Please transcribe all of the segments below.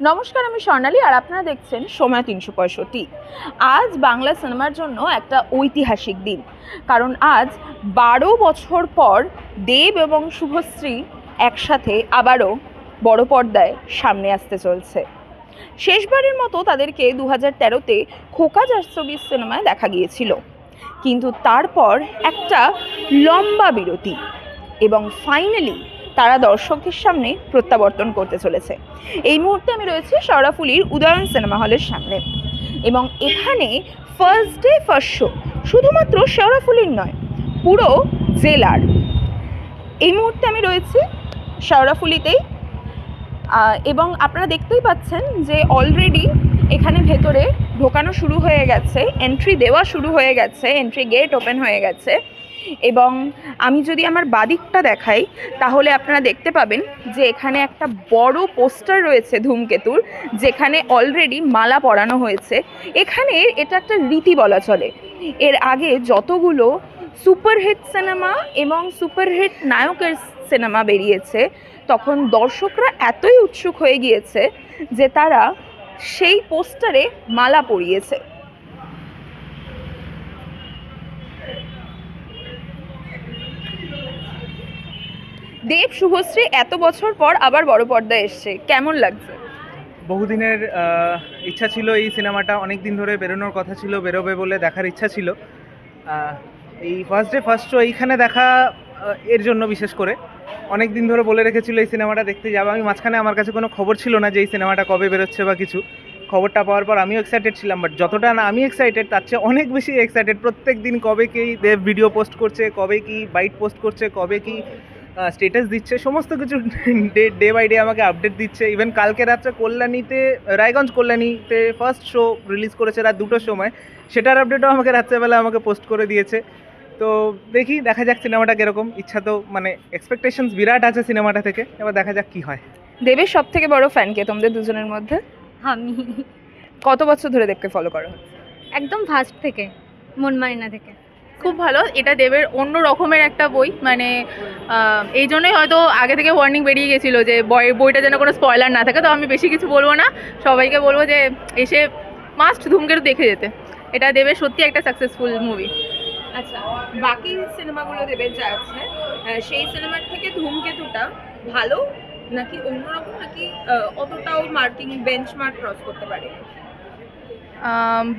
নমস্কার, আমি স্বর্ণালী আর আপনারা দেখছেন সময় তিনশো পঁয়ষট্টি। আজ বাংলা সিনেমার জন্য একটা ঐতিহাসিক দিন। কারণ আজ বারো বছর পর দেব এবং শুভশ্রী একসাথে আবারও বড় পর্দায় সামনে আসতে চলছে। শেষবারের মতো তাদেরকে দু হাজার তেরোতে খোকা জাসবির সিনেমায় দেখা গিয়েছিল। কিন্তু তারপর একটা লম্বা বিরতি এবং ফাইনালি তারা দর্শকের সামনে প্রত্যাবর্তন করতে চলেছে। এই মুহূর্তে আমি রয়েছি সরাফুলির উদয়ন সিনেমা হলের সামনে। এবং এখানে ফার্স্ট ডে ফার্স্ট শো শুধুমাত্র শেওড়াফুলির নয়, পুরো জেলার। এই মুহূর্তে আমি রয়েছি শেওড়াফুলিতেই এবং আপনারা দেখতেই পাচ্ছেন যে অলরেডি এখানে ভেতরে ঢোকানো শুরু হয়ে গেছে এন্ট্রি দেওয়া শুরু হয়ে গেছে এন্ট্রি গেট ওপেন হয়ে গেছে। এবং আমি যদি আমার বাদিকটা দেখাই, তাহলে আপনারা দেখতে পাবেন যে এখানে একটা বড় পোস্টার রয়েছে ধূমকেতুর, যেখানে অলরেডি মালা পরানো হয়েছে। এখানে এটা একটা রীতি বলা চলে। এর আগে যতগুলো সুপারহিট সিনেমা এবং সুপারহিট নায়কের সিনেমা বেরিয়েছে, তখন দর্শকরা এতই উৎসুক হয়ে গিয়েছে যে তারা সেই পোস্টারে মালা পরিয়েছে। দেব শুভশ্রী, এত বছর পর আবার বড় পর্দায় এসছে। কেমন লাগছে? বহুদিনের ইচ্ছা ছিল এই সিনেমাটা অনেক দিন ধরে বেরোনোর কথা ছিল, বেরোবে বলে দেখার ইচ্ছা ছিল। এই ফার্স্ট ডে ফার্স্ট শো এইখানে দেখা এর জন্য বিশেষ করে। অনেক দিন ধরে বলে রেখেছিল এই সিনেমাটা দেখতে যাব। আমি মাঝখানে আমার কাছে কোনো খবর ছিল না যে এই সিনেমাটা কবে বেরোচ্ছে বা কিছু। খবরটা পাওয়ার পর আমিও এক্সাইটেড ছিলাম বাট যতটা না আমি এক্সাইটেড তার চেয়ে অনেক বেশি এক্সাইটেড প্রত্যেক দিন কবে কি দেব ভিডিও পোস্ট করছে, কবে কি বাইট পোস্ট করছে, কবে কি স্টেটাস দিচ্ছে সমস্ত কিছু ডে ডে বাই ডে আমাকে আপডেট দিচ্ছে। ইভেন কালকে রাত্রে কল্যাণীতে রায়গঞ্জ কল্যাণীতে ফার্স্ট শো রিলিজ করেছে রাত দুটোর সময়। সেটার আপডেটও আমাকে রাত্রেবেলা আমাকে পোস্ট করে দিয়েছে। তো দেখি দেখা যাক সিনেমাটা কীরকম। ইচ্ছা তো মানে এক্সপেকটেশনস বিরাট আছে সিনেমাটা থেকে। এবার দেখা যাক কি হয়। দেবের সব থেকে বড় ফ্যান কে তোমাদের দুজনের মধ্যে? আমি। কত বছর ধরে দেবকে ফলো করো একদম ফার্স্ট থেকে মন মনমারিনা থেকে। খুব ভালো। এটা দেবের অন্য রকমের একটা বই। মানে এই জন্যই হয়তো আগে থেকে ওয়ার্নিং বেরিয়ে গেছিল যে বই বইটা যেন কোনো স্পয়লার না থাকে। তো আমি বেশি কিছু বলব না। সবাইকে বলব যে এসে মাস্ট ধূমকেতু দেখে যেতে। এটা দেবের সত্যি একটা সাকসেসফুল মুভি আচ্ছা বাকি সিনেমাগুলো দেবের যা আছে সেই সিনেমার থেকে ধূমকেতুটা ভালো নাকি অন্যরকম নাকি অতটাও মার্কিং বেঞ্চমার্ক ক্রস করতে পারে?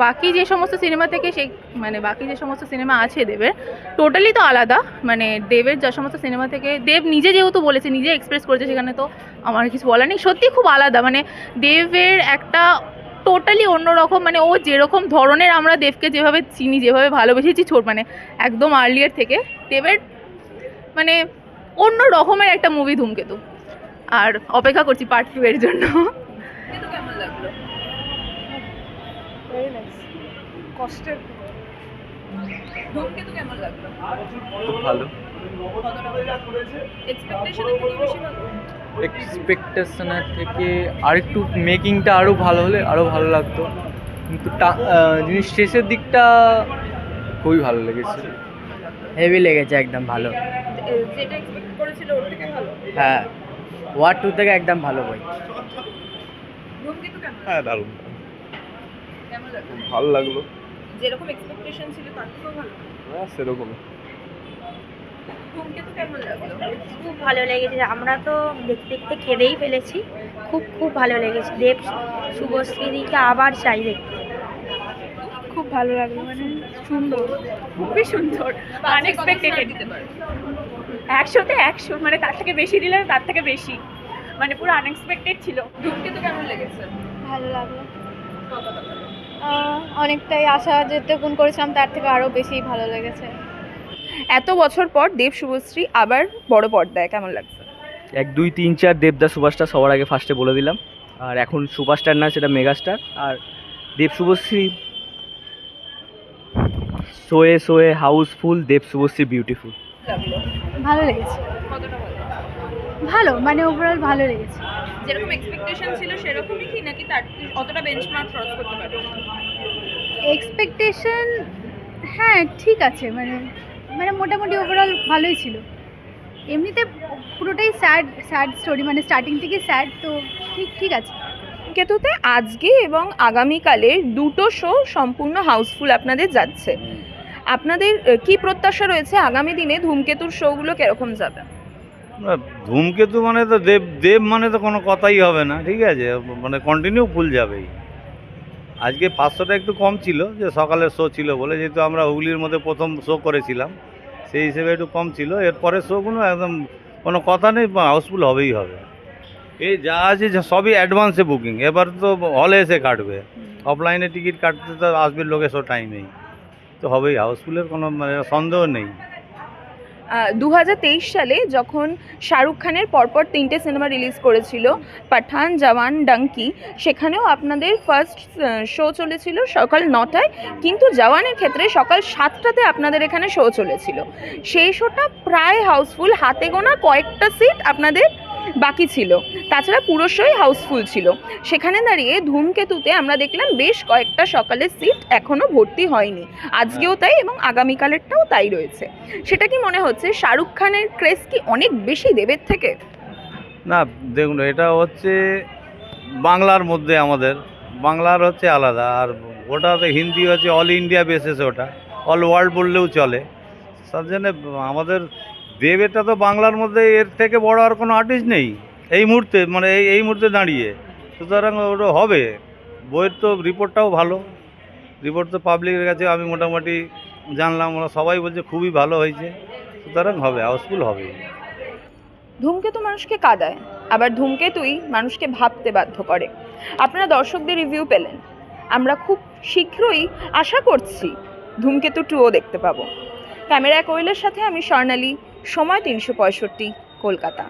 বাকি যে সমস্ত সিনেমা থেকে সেই মানে বাকি যে সমস্ত সিনেমা আছে দেবের টোটালি তো আলাদা। মানে দেবের যা সমস্ত সিনেমা থেকে দেব নিজে যেহেতু বলেছে, নিজে এক্সপ্রেস করেছে, সেখানে তো আমার কিছু বলার নেই। সত্যি খুব আলাদা। মানে দেবের একটা টোটালি অন্যরকম মানে ও যেরকম ধরনের আমরা দেবকে যেভাবে চিনি, যেভাবে ভালোবেসেছি ছোট মানে একদম আর্লিয়ার থেকে, দেবের মানে অন্য রকমের একটা মুভি ধূমকেতু। আর অপেক্ষা করছি পার্ট টু এর জন্য। কিন্তু কেমন কষ্টের ধূমকেতু কেমন লাগল? খুব ভালো। এক্সপেকটেশনের থেকে আরেকটু মেকিংটা আরও ভালো হলে আরও ভালো লাগতো। কিন্তু টা- জিনিস শেষের দিকটা খুবই ভালো লেগেছে। হেভি লেগেছে একদম ভালো। এ- যেটা এক্সপেক্ট করেছিল ওর থেকে ভালো? হ্যাঁ। ওয়ার টু থেকে একদম ভালো বই। হ্যাঁ দারুণ। কেমন লাগল? ভালো লাগল। যেরকম এক্সপেকটেশন ছিল তার থেকেও ভালো। হ্যাঁ সেরকম ধূমকেতু কেমন লাগল? খুব ভালো লেগেছে। আমরা তো দেখতে দেখতে কেঁদেই ফেলেছি। খুব খুব ভালো লেগেছে। দেব শুভশ্রীদিকে আবার চাই দেখতে খুব ভালো লাগল মানে সুন্দর। খুবই সুন্দর। আনএক্সপেক্টেড দিতে পারো? একশোতে একশো মানে তার থেকে বেশি দিলে তার থেকে বেশি। মানে পুরো আনএক্সপেক্টেড ছিল। ধূমকেতু কেমন লেগেছে? ভালো লাগল। অনেকটাই আশা যেটুকুন করেছিলাম তার থেকে আরও বেশি ভালো লেগেছে। এত বছর পর দেব শুভশ্রী আবার বড় পর্দায় কেমন লাগছে? এক দুই তিন চার দেবদা সুভাষটা সবার আগে ফার্স্টে বলে দিলাম। আর এখন সুপারস্টার না সেটা মেগাস্টার। আর দেব শুভশ্রী সোয়ে সোয়ে হাউসফুল দেব শুভশ্রী বিউটিফুল ভালো লেগেছে। ভালো মানে ওভারঅল ভালো লেগেছে। যেরকম এক্সপেকটেশন ছিল সেরকমই কি নাকি তার অতটা বেঞ্চমার্ক ক্রস করতে পারবে? এক্সপেকটেশন হ্যাঁ ঠিক আছে মানে মানে মোটামুটি ওভারঅল ভালোই ছিল। এমনিতে পুরোটাই স্যাড স্যাড স্টোরি মানে স্টার্টিং থেকে স্যাড তো ঠিক ঠিক আছে। কেতুতে আজকে এবং আগামীকালের দুটো শো সম্পূর্ণ হাউসফুল আপনাদের যাচ্ছে। আপনাদের কি প্রত্যাশা রয়েছে আগামী দিনে ধূমকেতুর শোগুলো কীরকম যাবে? ধূমকেতু মানে তো দেব দেব মানে তো কোনো কথাই হবে না, ঠিক আছে? মানে কন্টিনিউ ফুল যাবেই। আজকে পাঁচশোটা একটু কম ছিল, যে সকালের শো ছিল বলে, যেহেতু আমরা হুগলির মধ্যে প্রথম শো করেছিলাম, সেই হিসেবে একটু কম ছিল। এরপরে শোগুলো একদম কোনো কথা নেই হাউসফুল হবেই হবে। এই যা আছে সবই অ্যাডভান্সে বুকিং এবার তো হলে এসে কাটবে। অফলাইনে টিকিট কাটতে তো আসবে লোকে শো টাইমেই তো হবেই হাউসফুলের কোনো মানে সন্দেহ নেই। দু হাজার তেইশ সালে যখন শাহরুখ খানের পরপর তিনটে সিনেমা রিলিজ করেছিল, পাঠান, জওয়ান, ডাঙ্কি, সেখানেও আপনাদের ফার্স্ট শো চলেছিল সকাল নটায়, কিন্তু জওয়ানের ক্ষেত্রে সকাল সাতটাতে আপনাদের এখানে শো চলেছিল। সেই শোটা প্রায় হাউসফুল হাতে গোনা কয়েকটা সিট আপনাদের বাকি ছিল। তাছাড়া পুরো শোই হাউসফুল ছিল। সেখানে দাঁড়িয়ে ধূমকেতুতে আমরা দেখলাম বেশ কয়েকটা সকালের সিট এখনও ভর্তি হয়নি। আজকেও তাই এবং আগামীকালেরটাও তাই রয়েছে। সেটা কি মনে হচ্ছে শাহরুখ খানের ক্রেজ কি অনেক বেশি দেবের থেকে? না, দেখুন, এটা হচ্ছে বাংলার মধ্যে আমাদের। বাংলার হচ্ছে আলাদা। আর ওটাতে হিন্দি হচ্ছে অল ইন্ডিয়া বেসিস ওটা। অল ওয়ার্ল্ড বললেও চলে। তার জন্য আমাদের দেবেরটা তো বাংলার মধ্যে এর থেকে বড় আর কোনো আর্টিস্ট নেই। এই মুহূর্তে মানে এই এই মুহূর্তে দাঁড়িয়ে। সুতরাং ওটা হবে। বইয়ের তো রিপোর্টটাও ভালো। রিপোর্ট তো পাবলিকের কাছে আমি মোটামুটি জানলাম। ওরা সবাই বলছে খুবই ভালো হয়েছে। সুতরাং হবে হাউসফুল হবেই ধূমকেতু মানুষকে কাদায়, আবার ধূমকেতুই মানুষকে ভাবতে বাধ্য করে। আপনারা দর্শকদের রিভিউ পেলেন। আমরা খুব শীঘ্রই আশা করছি ধূমকেতু টুও দেখতে পাবো। ক্যামেরা কোয়েলের সাথে আমি স্বর্ণালী। সময় তিনশো পঁয়ষট্টি কলকাতা।